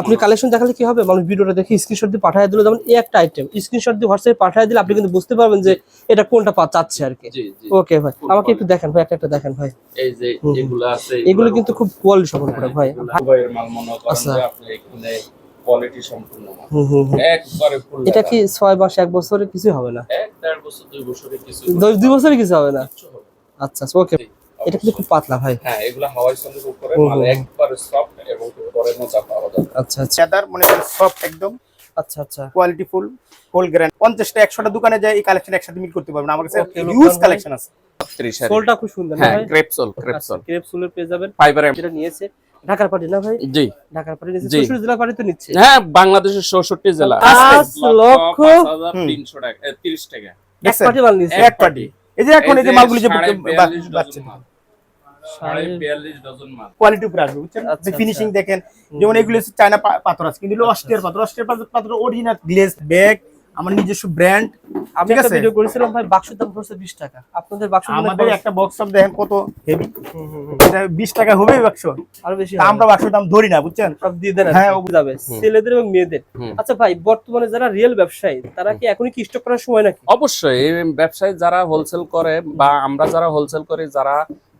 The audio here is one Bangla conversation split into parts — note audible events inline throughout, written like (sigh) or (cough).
আপনি কালেকশন দেখালে কি হবে? মানুষ ভিডিওটা দেখে স্ক্রিনশট দিয়ে পাঠিয়ে দিল। যেমন এই একটা আইটেম স্ক্রিনশট দিয়ে হোয়াটসঅ্যাপে পাঠিয়ে দিলে আপনি কিন্তু বুঝতে পারবেন যে এটা কোনটা চাচ্ছে আর কি। ওকে ভাই। আমাকে একটু দেখেন ভাই একটা একটা দেখেন ভাই। এই যে। এগুলো আছে এগুলো কিন্তু খুব কোয়ালিটি সম্পন্ন করে ভাই। দুবাইয়ের মাল মনে করেন আচ্ছা। আপনি এখানে কোয়ালিটি সম্পূর্ণ হুম হুম হুম। একবারে ফুল এটা কি ছয় মাস এক বছরে কিছু হবে না? এক দেড় বছর দুই বছরে কিছু বছরে কিছু হবে না? আচ্ছা ওকে জি, এটা কিন্তু খুব পাতলা ভাই। হ্যাঁ এগুলো হাওয়াই উপরে হুম, মাল হুম। একবারে সফট এবং পরে মজা পাওয়া যাবে। আচ্ছা আচ্ছা। চাদার মনে করেন সফট একদম। আচ্ছা আচ্ছা। কোয়ালিটি ফুল ফুল গ্র্যান্ড পঞ্চাশটা একশোটা দোকানে যায় এই কালেকশন একসাথে মিল করতে পারবেন। আমার কাছে হিউজ কালেকশন আছে। সোলটা খুব সুন্দর হ্যাঁ ভাই? ক্রেপসোল আচ্ছা ক্রেপসোল ক্রেপ সোলের পেয়ে যাবেন। ফাইবার যেটা নিয়েছে ঢাকার পার্টি না ভাই? জি। ঢাকার পার্টি নিয়েছে জি। চৌষট্টি জেলা পার্টি তো নিচ্ছে। হ্যাঁ বাংলাদেশের চৌষট্টি জেলা। পাঁচ লক্ষ হুম। তিনশো টাকা এ, তিরিশ টাকা। এক? পার্টি মাল নিচ্ছে এক পার্টি। এই যে এখন এই যে মালগুলি যে বাচ্চা কোয়ালিটি উপরে আসবে বুঝছেন? আচ্ছা, ফিনিশিং আচ্ছা। দেখেন যেমন এগুলো হচ্ছে চায়না পাথর আছে কিন্তু এগুলো অস্ট্রিয়ার পাথর। অস্ট্রিয়ার পাথর অরিজিনাল গ্লেজ ব্যাগ আমার নিজস্ব ব্র্যান্ড আমি একটা ভিডিও করেছিলাম ভাই বাক্সের দাম পড়ছে বিশ টাকা। আপনাদের বাক্স আমাদের একটা বক্স অফ দেখেন কত হেভি এটা বিশ টাকা হবে বাক্স। আরও বেশি আমরা বাক্সের দাম ধরি না বুঝছেন? সব দিয়ে দেন হ্যাঁ, যাবে। ছেলেদের এবং মেয়েদের। আচ্ছা ভাই বর্তমানে যারা রিয়েল ব্যবসায়ী তারা কি এখনই কি স্টক করার সময় নাকি? অবশ্যই এই ব্যবসায়ী যারা হোলসেল করে বা আমরা যারা হোলসেল করি যারা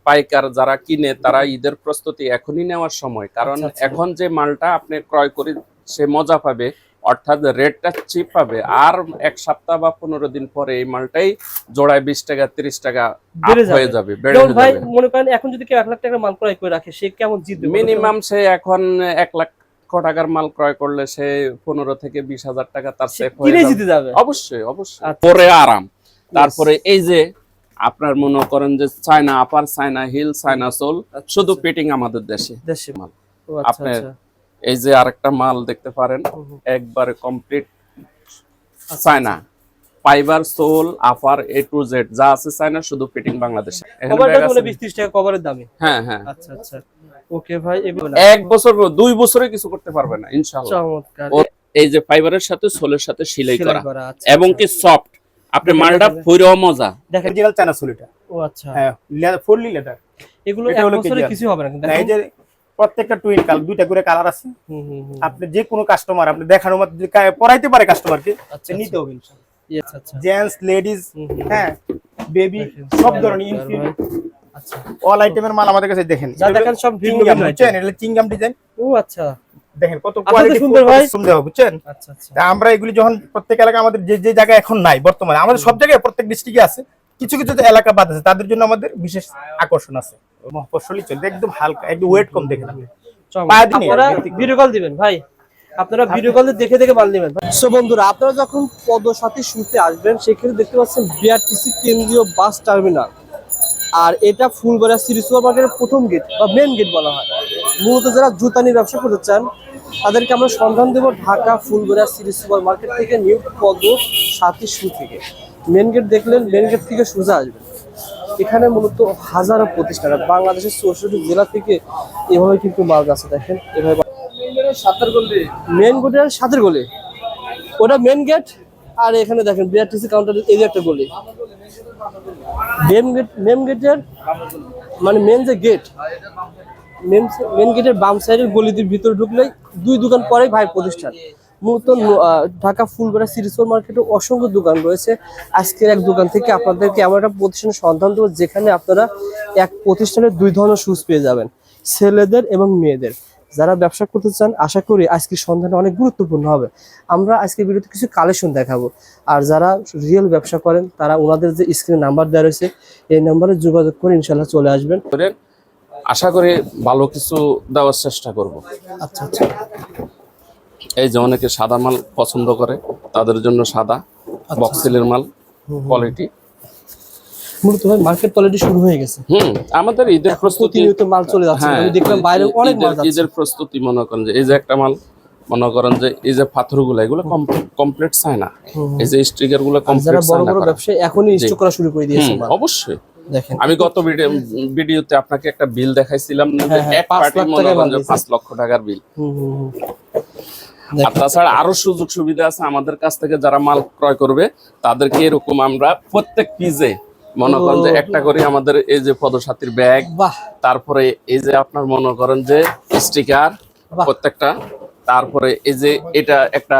পাইকার যারা কিনে তারা ঈদের প্রস্তুতি এখনই নেওয়ার সময় কারণ আচ্ছা, আচ্ছা। এখন যে মালটা আপনি ক্রয় করে সে মজা পাবে অর্থাৎ রেটটা চিপ পাবে আর এক সপ্তাহ বা পনেরো দিন পরে এই মালটাই জোড়ায় বিশ টাকা তিরিশ টাকা। হয়ে যাবে বেড়ে ভাই যাবে মনে করেন এখন যদি কেউ এক লাখ টাকার মাল ক্রয় করে রাখে সে কেমন জিতবে মিনিমাম সে এখন এক লাখ টাকার মাল ক্রয় করলে সে পনেরো থেকে বিশ হাজার টাকা তার সেফ হয়ে যাবে। জিতে যাবে অবশ্যই অবশ্যই আচ্ছা। পরে আরাম তারপরে এই যে আপনার মনে করেন যে China upper China heel China sole আচ্ছা, শুধু আচ্ছা। ফিটিং আমাদের দেশে। দেশে মাল। আচ্ছা আপনার এই যে আরেকটা মাল দেখতে পারেন। একবারে complete China. Fiber sole upper A to Z যা আছে চায়না শুধু ফিটিং বাংলাদেশে। টাকা কভারের দামে? হ্যাঁ হ্যাঁ। আচ্ছা আচ্ছা। ওকে ভাই এক বছর দুই বছরে কিছু করতে পারবে না ইনশাআল্লাহ। চমৎকার। এই যে ফাইবারের সাথে সোলের সাথে সেলাই করা। এবং। কি সফট আপনি মালটা। ফুইরেও মজা। দেখেন অরিজিনাল চায়না সোলিটা ও আচ্ছা। হ্যাঁ ফুললি লেদার এগুলো এক বছরে কিছু হবে না কিন্তু এই যে প্রত্যেকটা টুইন কালার দুইটা করে কালার আছে। হুম হুম হুম। আপনি যে কোনো কাস্টমার আপনি দেখানোর মধ্যে যদি কা- পরাইতে পারে কাস্টমারকে আচ্ছা নিতে হবে ইনশাআল্লাহ। আচ্ছা আচ্ছা। জেন্টস লেডিস হুম, হুম। হ্যাঁ বেবি সব ধরনের ভাই। আচ্ছা। অল আইটেমের মাল আমাদের কাছে দেখেন। যা দেখেন সব ভিন্ন ডিজাইন ও আচ্ছা। দেখেন কত কোয়ালিটি সুন্দর ভাই। সুন্দর হবে বুঝছেন? আচ্ছা আচ্ছা। আমরা এগুলি যখন প্রত্যেক এলাকা আমাদের যে যে জায়গায় এখন নাই বর্তমানে আমাদের সব জায়গায় প্রত্যেক ডিস্ট্রিক্টে আছে। কিছু কিছু এলাকা বাদ আছে তাদের জন্য আমাদের বিশেষ আকর্ষণ আছে। মফস্বলী চলতে একদম হালকা একটু ওয়েট কম দেখেন আপনি। আপনারা। ভিডিও কল দিবেন ভাই। আপনারা ভিডিও কল দেখে দেখে মাল নেবেন সো বন্ধুরা আপনারা যখন পদসাথী শুতে আসবেন সেখানে দেখতে পাচ্ছেন বিআরটিসি কেন্দ্রীয় বাস টার্মিনাল। আর এটা ফুলবাড়িয়া সিটি সুপার মার্কেটের প্রথম গেট বা মেন গেট বলা হয়। মূলত যারা জুতা নিয়ে ব্যবসা করতে চান তাদেরকে আমরা সন্ধান দেবো Dhaka Fulbaria city super market থেকে নিউ পদ সাথী শু থেকে। মেন গেট দেখলেন মেন গেট থেকে সোজা আসবেন। এখানে মূলত হাজারো প্রতিষ্ঠান বাংলাদেশের চৌষট্টি জেলা থেকে এভাবে কিন্তু মাল যাচ্ছে দেখেন। এভাবে মেন গেটের সাতের গলি ওটা মেন গেট আর এখানে দেখেন বিআরটিসি কাউন্টার এই একটা গলি। মেন গেট মেন গেটের মানে মেন যে গেট মেন মেন গেটের বাম সাইডের গলিটির ভিতরে ঢুকলেই দুই দোকান পরেই ভাই প্রতিষ্ঠান। মূলত ঢাকা ফুলবেড়া সিটি সুপার মার্কেটে অসংখ্য দোকান রয়েছে। আজকের এক দোকান থেকে আপনাদেরকে এমন একটা প্রতিষ্ঠানের সন্ধান দেবো, যেখানে আপনারা এক প্রতিষ্ঠানের দুই ধরনের শুজ পেয়ে যাবেন। ছেলেদের এবং মেয়েদের। যারা ব্যবসা করতে চান, আশা করি আজকের সন্ধান অনেক গুরুত্বপূর্ণ হবে। আমরা আজকে ভিডিওতে কিছু কালেকশন দেখাবো। আর যারা রিয়েল ব্যবসা করেন, তারা ওনাদের যে স্ক্রিনে নাম্বার দেওয়া রয়েছে, এই নাম্বারে যোগাযোগ করে ইনশাল্লাহ চলে আসবেন। আশা করি ভালো কিছু দেওয়ার চেষ্টা করব। আচ্ছা আচ্ছা। এই যে অনেকে সাদা মাল পছন্দ করে তাদের জন্য সাদা বক্সিলের মাল কোয়ালিটি মূলত ভাই মার্কেট কোয়ালিটি শুরু হয়ে গেছে। হুম আমাদের ঈদের প্রস্তুতি মাল চলে যাচ্ছে। হ্যাঁ আমি দেখলাম বাইরে অনেক মাল ঈদের- যাচ্ছে। ঈদের প্রস্তুতি মনে করেন যে এই যে একটা মাল মনে করেন যে এই যে পাথরগুলো এগুলো কমপ্লিট চায় না এই যে বড় বড় ব্যবসায়ী এখনই স্টক করা শুরু করে দিয়েছে অবশ্যই। দেখেন। আমি গত ভিডিও ভিডিওতে আপনাকে একটা বিল দেখাইছিলাম হ্যাঁ, এক পাঁচ পার্টি লক্ষ টাকার বিল। আর তাছাড়া আরও সুযোগ সুবিধা আছে আমাদের কাছ থেকে যারা মাল ক্রয় করবে তাদেরকে এরকম আমরা প্রত্যেক পিজে মনে করেন যে একটা করে আমাদের এই যে পদসাথীর ব্যাগ তারপরে এই যে আপনার মনে করেন যে স্টিকার প্রত্যেকটা তারপরে এই যে এটা একটা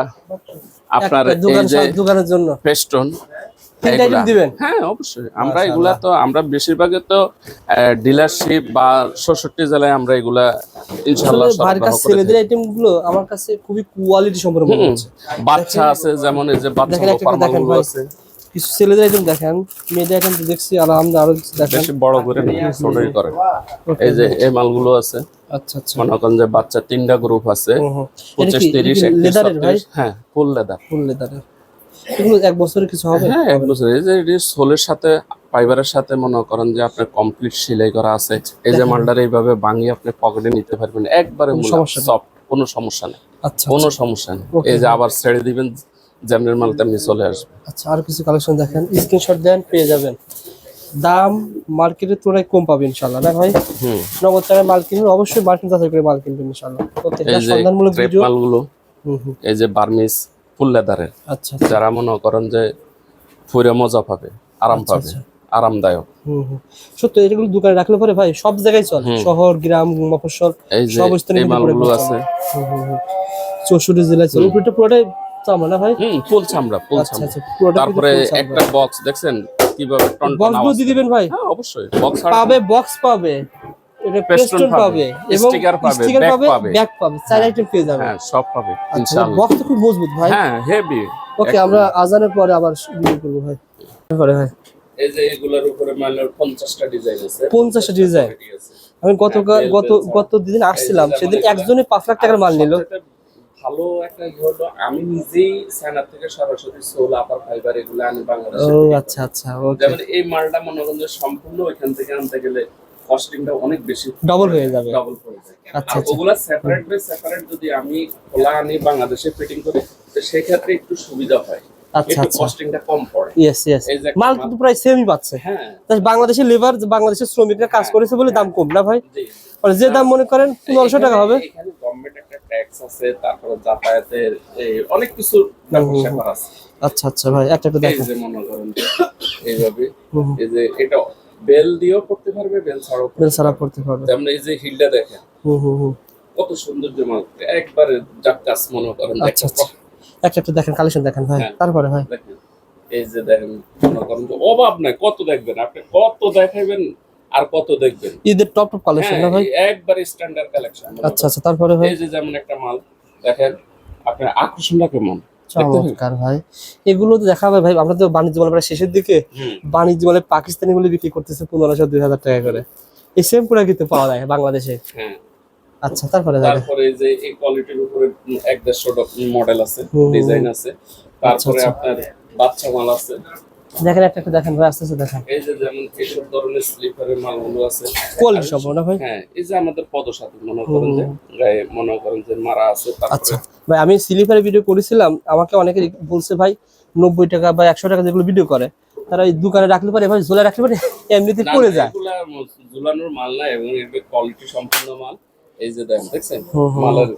আপনার এই যে দোকানের জন্য। দিবেন? হ্যাঁ অবশ্যই। আমরা এগুলা তো আমরা বেশিরভাগই তো ডিলারশিপ বা ষষ্ঠটি জেলায় আমরা এগুলা ভাইয়ের কাছে করে ছেলেদের আইটেমগুলো আমার কাছে খুবই কোয়ালিটি সম্পন্ন মনে হচ্ছে। বাচ্চা আছে যেমন এই যে বাচ্চা আছে। কিছু ছেলেদের আইটেম দেখেন মেয়েদের আইটেম তো দেখছি আলহামদুলিল্লাহ আরও কিছু দেখেন। বেশি বড় করে ছোটই করে। এই যে এই মালগুলো আছে। আচ্ছা আচ্ছা। মনে করেন যে বাচ্চা তিনটা গ্রুপ আছে হুম, হুম। এটা পঁচিশ কি তিরিশ একত্রিশ লেদারের ভাই? ছত্রিশ হ্যাঁ ফুল লেদার ফুল লেদারের এগুলো এক বছরের কিছু হবে? হ্যাঁ এক বছর। এই যে এটি সোলের সাথে ফাইবারের সাথে মনে করেন যে আপনার কমপ্লিট সেলাই করা আছে। এই যে মালটার এইভাবে ভাঙিয়ে আপনি পকেটে নিতে পারবেন। একবারে সমস্যা সফট কোনো সমস্যা নেই। আচ্ছা কোনো সমস্যা নেই। এই যে আবার ছেড়ে দিবেন মাল তেমনি চলে আসবে। আচ্ছা আর কিছু কালেকশন দেখেন। স্ক্রিনশট দেন পেয়ে যাবেন। দাম মার্কেটের তুলনায় কম পাবেন ইনশাল্লাহ না ভাই? হুম। নগদ টাকায় মাল কিনবেন অবশ্যই মার্কেট যাচাই করে মাল কিনবেন ইনশাল্লাহ প্রত্যেকটা সন্ধানমূলক ভিডিও। মালগুলো এই যে বার্মিস ফুল লেদারের। আচ্ছা আচ্ছা। যারা মনে করেন যে ফুরে মজা পাবে আরাম আচ্ছা, পাবে আরামদায়ক। সত্যি এগুলো দোকানে রাখলে পরে ভাই সব জায়গায় চলে। শহর গ্রাম মফস্বল সব স্থানে মালগুলো আছে। চৌষট্টি জেলায় চলে। উপরটা পুরোটাই চামড়া না ভাই? হুম ফুল চামড়া ফুল চামড়া। তারপরে একটা বক্স দেখছেন কীভাবে টন বক্স দিয়ে দিবেন ভাই। হ্যাঁ অবশ্যই। বক্স পাবে বক্স পাবে। এটা পেস্টন পাবে, এবং পাবে, স্টিকার পাবে পাবে। ব্যাগ পাবে চার আইটেম পেয়ে যাবে। হ্যাঁ সব পাবে আচ্ছা ইনশাআল্লাহ। বক্স খুব মজবুত ভাই। হ্যাঁ হেভি ওকে আমরা আজানের পরে আবার ভিডিও করব ভাই। পরে ভাই? এই যে এগুলোর উপরে মালের 50টা ডিজাইন আছে। 50টা ডিজাইন আমি গতকাল হ্যাঁ, গত গত দিন আসছিলাম সেদিন একজনে পাঁচ লাখ টাকার মাল নিল। ভালো একটা ই হলো আমি নিজেই সানার থেকে সরাসরি সোল আপার ফাইবার এগুলো আমি ও বাংলাদেশে। আচ্ছা আচ্ছা ওকে যেমন এই মালটা মনে করেন সম্পূর্ণ ওইখান থেকে আনতে গেলে কস্টিংটা অনেক বেশি ডবল হয়ে যাবে। ডাবল পড়ে যায় আচ্ছা, আচ্ছা। ওগুলা সেপারেট বাই সেপারেট যদি আমি খোলা আনি বাংলাদেশে ফিটিং করি তো সেক্ষেত্রে একটু সুবিধা হয়। আচ্ছা আচ্ছা। কস্টিংটা কম পড়ে। ইয়েস ইয়েস এই যে একটা মাল মাল- কিন্তু প্রায় সেমই পাচ্ছে। হ্যাঁ। লেবার বাংলাদেশের শ্রমিকরা কাজ করেছে বলে দাম কম না ভাই? আর যে দাম মনে করেন পনেরোশো টাকা হবে। এখানে গভর্নমেন্ট একটা ট্যাক্স আছে তারপরে যাতায়াতের এই অনেক কিছু ব্যাপার আছে। আচ্ছা আচ্ছা ভাই একটা একটু এই দেখেন। যে মনে করেন এইভাবে এই যে এটা বেল দিয়েও করতে পারবে বেল ছাড়াও বেল পারবে। করতে পারবে। যেমন এই যে হিলটা দেখেন হুম হুম হুম কত সুন্দর যে মাল একবারে জাক্কাস মনে করেন আচ্ছা আচ্ছা। একটা একটু দেখেন কালেকশন দেখেন হ্যাঁ। তারপরে দেখেন এই যে দেখেন মনে করেন অভাব নাই কত দেখবেন আপনি কত দেখাইবেন আর কত দেখবেন। ঈদের টপ টপ কালেকশন হ্যাঁ না ভাই একবারে স্ট্যান্ডার্ড কালেকশন আচ্ছা আচ্ছা তারপরে ভাই। এই যে যেমন একটা মাল দেখেন আপনার আকর্ষণটা কেমন। চমৎকার ভাই। এগুলো তো দেখাবে ভাই আমরা তো বাণিজ্য মেলা শেষের দিকে বাণিজ্য মেলায় পাকিস্তানি গুলো বিক্রি করতেছে পনেরোশো দুই হাজার টাকা করে। এই সেম পুরা কিন্তু পাওয়া যায় বাংলাদেশে। হ্যাঁ। আচ্ছা তারপরে তারপরে যে এই কোয়ালিটির উপরে এক দেড়শো মডেল আছে ডিজাইন আছে। তারপরে আচ্ছা। আপনার বাচ্চা মাল আছে। দেখেন একটা একটা দেখেন ভাই আস্তে আস্তে দেখেন। এই যে যেমন এইসব ধরনের স্লিপারের মালগুলো আছে। কোয়ালিটি সব না ভাই হ্যাঁ এই যে আমাদের পদসাথী মনে করেন যে গায়ে মনে করেন যে মারা আছে আচ্ছা। ভাই আমি স্লিপারে ভিডিও করেছিলাম আমাকে অনেকে বলছে ভাই নব্বই টাকা বা একশো টাকা যেগুলো ভিডিও করে তারা এই দোকানে রাখলে পারে ভাই ঝোলা রাখলে পারে (laughs) এমনিতে পড়ে যায়। ঝুলানোর মাল না এবং এর কোয়ালিটি সম্পূর্ণ মাল এই যে দেখেন দেখছেন। মালের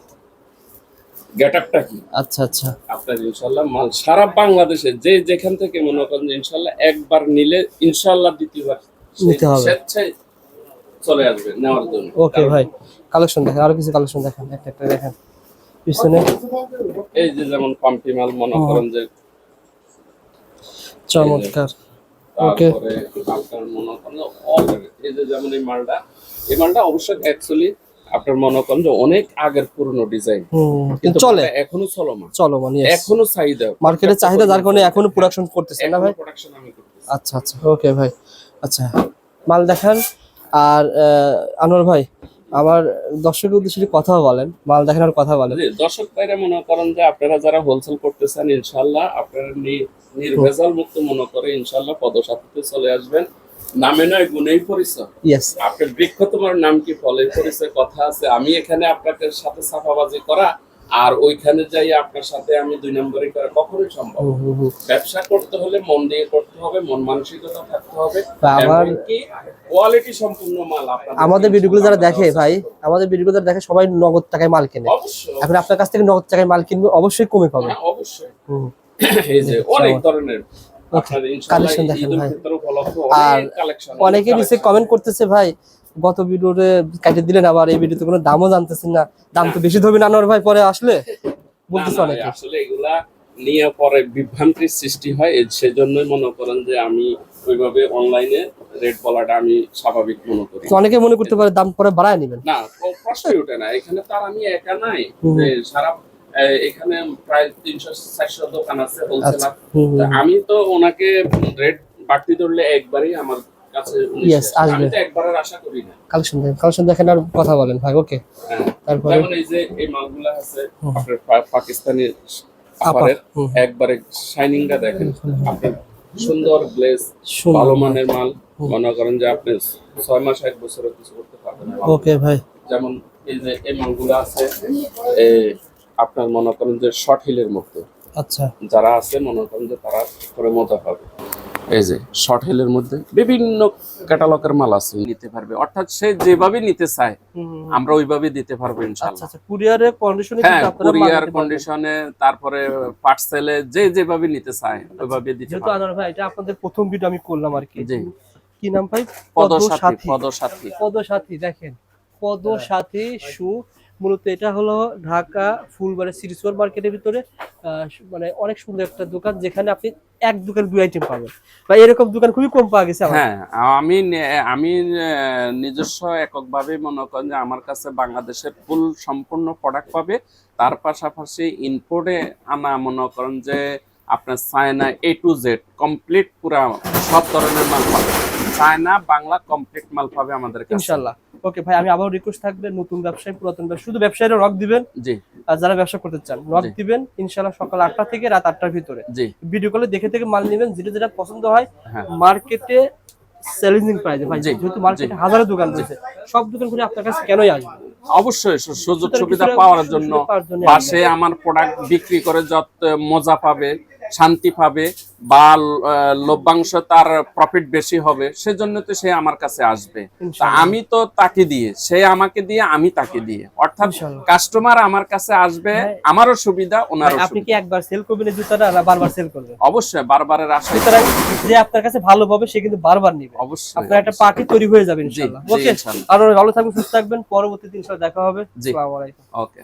গেটআপটা কি? আচ্ছা আচ্ছা। আপনার ইনশাল্লাহ মাল সারা বাংলাদেশে যে যেখান থেকে মনে করেন যে ইনশাল্লাহ একবার নিলে ইনশাল্লাহ দ্বিতীয়বার নিতে হবে। স্বেচ্ছায় চলে আসবে নেওয়ার জন্য। ওকে ভাই কালেকশন দেখেন আরও কিছু কালেকশন দেখেন একটা একটা দেখেন। পিছনে। এই যে যেমন পাম্পি মাল মনে করেন যে চমৎকার। ওকে। আপনার মনে করেন এই যে যেমন এই মালটা এই মালটা অবশ্যই অ্যাকচুয়ালি আপনার মনে করেন যে অনেক আগের পুরনো ডিজাইন কিন্তু চলে। এখনও চলমান। চলো মানে এখনও চাহিদা। মার্কেটে চাহিদা যার কারণে এখনও প্রোডাকশন করতেছে না ভাই? প্রোডাকশন আমি করতেছি। আচ্ছা আচ্ছা। ওকে ভাই। আচ্ছা মাল দেখান। আর আনোয়ার ভাই আমার দর্শকের উদ্দেশ্যে কথা বলেন। মাল দেখান আর কথা বলেন। দর্শক ভাইরা মনে করেন যে আপনারা যারা হোলসেল করতেছেন ইনশাল্লাহ আপনারা নির্ভেজাল মুক্ত মনে করে ইনশাল্লাহ পদসাথীতে চলে আসবেন। নামে নয় গুণেই পরিচয়। আপনার বৃক্ষ তোমার নাম কি ফলের পরিচয় কথা আছে। আমি এখানে আপনাদের সাথে সাফাবাজি করা আর ওইখানে যাই আপনার সাথে আমি দুই নম্বরই করা কখনোই সম্ভব ব্যবসা করতে হলে মন দিয়ে করতে হবে মন মানসিকতা থাকতে হবে আমার- কোয়ালিটি সম্পূর্ণ মাল আমাদের ভিডিওগুলো যারা দেখে ভাই আমাদের ভিডিওগুলো যারা দেখে সবাই নগদ টাকায় মাল কেনে। এখন আপনার কাছ থেকে নগদ টাকায় মাল কিনবে অবশ্যই কমে পাবে। হ্যাঁ, অবশ্যই। এই যে অনেক ধরনের ইনশাআল্লাহ Collection দেখেন ভাই। আর অনেকে নিচে কমেন্ট করতেছে ভাই গত ভিডিওতে কাটে দিলেন আবার এই ভিডিওতে কোনো দামও জানতেছেন না। দাম তো বেশি ধরবেন আনোয়ার ভাই পরে আসলে? বলতেছে অনেকে। আসলে এগুলা নিয়ে পরে বিভ্রান্তির সৃষ্টি হয় সেজন্যই মনে করেন যে আমি ওইভাবে অনলাইনে রেট বলাটা আমি স্বাভাবিক মনে করি। অনেকে মনে করতে পারে দাম পরে বাড়ায় নেবেন। না প্রশ্নই ওঠে না এখানে তার আমি একা নাই। সারা এখানে প্রায় তিনশো চারশো দোকান আছে আচ্ছা। হোলসেলার আমি তো ওনাকে রেট বাড়তি ধরলে একবারই আমার শেষ। আসবে। আমি তো একবারের আশা করি না। কালেকশন দেখেন কালেকশন দেখেন আর কথা বলেন ভাই ওকে। হ্যাঁ। তারপরে? যেমন এই যে এই মালগুলা আছে পাকিস্তানি আপারের একবারে শাইনিংটা দেখেন। সুন্দর গ্লেজ ভালো মানের মাল। মনে করেন যে আপনি ছয় মাস এক বছরে কিছু করতে পারবেন ওকে ভাই। যেমন এই যে এই মালগুলো আছে আপনার মনে করেন যে শর্ট হিলের মধ্যে আচ্ছা। যারা আছে মনে করেন যে তারা করে মজা পাবে। এই যে শর্ট হিলের মধ্যে বিভিন্ন ক্যাটালগের মাল আছে নিতে পারবে। অর্থাৎ সে যেভাবে নিতে চায় আমরা ওইভাবে দিতে পারব আচ্ছা ইনশাআল্লাহ আচ্ছা কুরিয়ারের কন্ডিশনে হ্যাঁ কিন্তু আপনারা কুরিয়ার। কন্ডিশনে তারপরে পার্সেলে যে যেভাবে নিতে চায় ওইভাবে দিতে পারবে। আনোয়ার ভাই এটা আপনাদের প্রথম ভিডিও আমি করলাম আর কি। জি। কি নাম ভাই? পদসাথী পদসাথী। পদসাথী। দেখেন। পদসাথী শু মূলত এটা হলো ঢাকা ফুলবাড়ি সিটি সুপার মার্কেটের ভিতরে মানে অনেক সুন্দর একটা দোকান যেখানে আপনি এক দোকান দুই আইটেম পাবেন। বা এরকম দোকান খুবই কম পাওয়া গেছে হ্যাঁ আমি আমি নিজস্ব এককভাবে মনে করেন যে আমার কাছে বাংলাদেশের ফুল সম্পূর্ণ প্রোডাক্ট পাবে। তার পাশাপাশি ইনপোর্টে আনা মনে করেন যে আপনার China A to Z complete পুরা সব ধরনের মাল পাবে। চায়না বাংলা কমপ্লিট মাল পাবে আমাদের কাছে। ওকে ভাই আমি আবার রিকোয়েস্ট থাকবে নতুন ব্যবসায়ী পুরাতন ব্যবসায়ী শুধু ব্যবসায়ীরা রক দিবেন? জি। আর যারা ব্যবসা করতে চান রক দিবেন ইনশাল্লাহ সকাল আটটা থেকে রাত আটটার ভিতরে। জি। ভিডিও কলে দেখে থেকে মাল নেবেন যেটা যেটা পছন্দ হয় মার্কেটে চ্যালেঞ্জিং প্রাইসে ভাই যেহেতু মার্কেটে। হাজারো দোকান রয়েছে সব দোকান করে আপনার কাছে কেনই আসবে? অবশ্যই সুযোগ সুবিধা পাওয়ার জন্য সুবিধা পাওয়ার জন্য পাশে আমার প্রোডাক্ট বিক্রি করে যত মজা পাবে শান্তি পাবে বা লভ্যাংশ তার প্রফিট বেশি হবে সেজন্য তো সে আমার কাছে আসবে। তা আমি তো তাকে দিয়ে সে আমাকে দিয়ে আমি তাকে দিয়ে। অর্থাৎ কাস্টমার আমার কাছে আসবে আমারও সুবিধা ভাই, ওনারও আপনি কি একবার সেল করবেন জুতাটা না বারবার সেল করবেন? অবশ্যই বারবারের আশা। সুতরাং যে আপনার কাছে ভালো পাবে সে কিন্তু বারবার নিবে। অবশ্যই আপনার একটা পার্টি তৈরি হয়ে যাবে ইনশাআল্লাহ ওকে আর ভালো থাকবেন সুস্থ থাকবেন পরবর্তী দিন দেখা হবে। আসসালামু আলাইকুম। ওকে